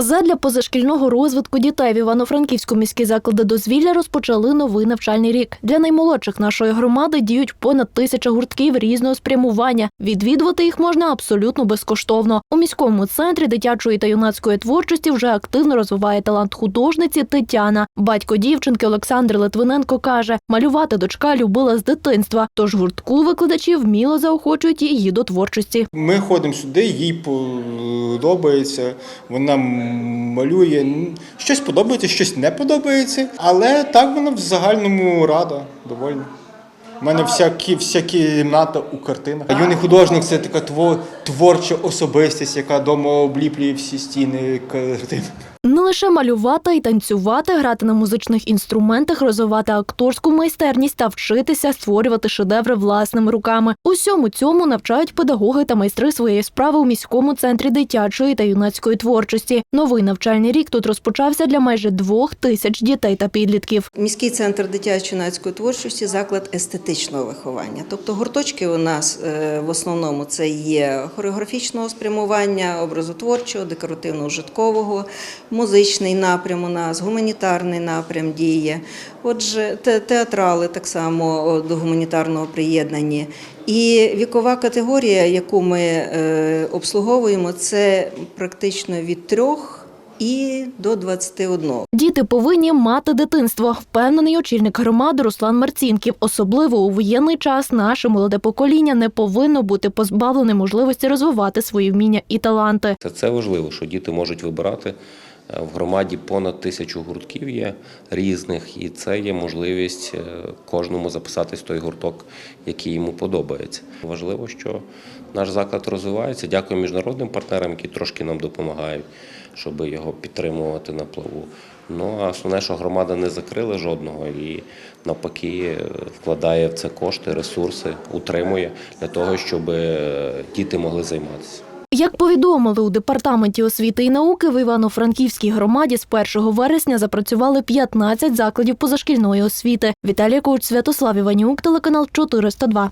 Задля позашкільного розвитку дітей в Івано-Франківську міські заклади дозвілля розпочали новий навчальний рік. Для наймолодших нашої громади діють понад тисяча гуртків різного спрямування. Відвідувати їх можна абсолютно безкоштовно. У міському центрі дитячої та юнацької творчості вже активно розвиває талант художниці Тетяна. Батько дівчинки Олександр Литвиненко каже, малювати дочка любила з дитинства, тож гуртку викладачі вміло заохочують її до творчості. Ми ходимо сюди, їй подобається, вона малює. Щось подобається, щось не подобається, але так вона в загальному рада, довольна. У мене всякі, всякі кімната у картинах. Юний художник це така тво- творча особистість, яка вдома обліплює всі стіни картин. Не лише малювати і танцювати, грати на музичних інструментах, розвивати акторську майстерність та вчитися створювати шедеври власними руками. Усьому цьому навчають педагоги та майстри своєї справи у міському центрі дитячої та юнацької творчості. Новий навчальний рік тут розпочався для майже двох тисяч дітей та підлітків. Міський центр дитячо-юнацької творчості заклад естетичного виховання. Тобто гурточки у нас е, в основному це є хореографічного спрямування, образотворчого, декоративно-ужиткового, музичний напрям у нас, гуманітарний напрям діє. Отже, те- театрали так само до гуманітарного приєднані. І вікова категорія, яку ми е, обслуговуємо, це практично від трьох і до 21. Діти повинні мати дитинство, впевнений очільник громади Руслан Марцінків. Особливо у воєнний час наше молоде покоління не повинно бути позбавлене можливості розвивати свої вміння і таланти. Це, це важливо, що діти можуть вибирати. Е, В громаді понад тисячу гуртків є різних, і це є можливість е, кожному записатись в той гурток, який йому подобається. Важливо, що наш заклад розвивається. Дякую міжнародним партнерам, які трошки нам допомагають, щоб його підтримувати на плаву. Ну а основне, що громада не закрила жодного і навпаки вкладає в це кошти, ресурси, утримує для того, щоб е, діти могли займатися. Як повідомили у департаменті освіти і науки, в Івано-Франківській громаді з 1 вересня запрацювали 15 закладів позашкільної освіти. Віталій Коуч, Святослав Іванюк, телеканал 402.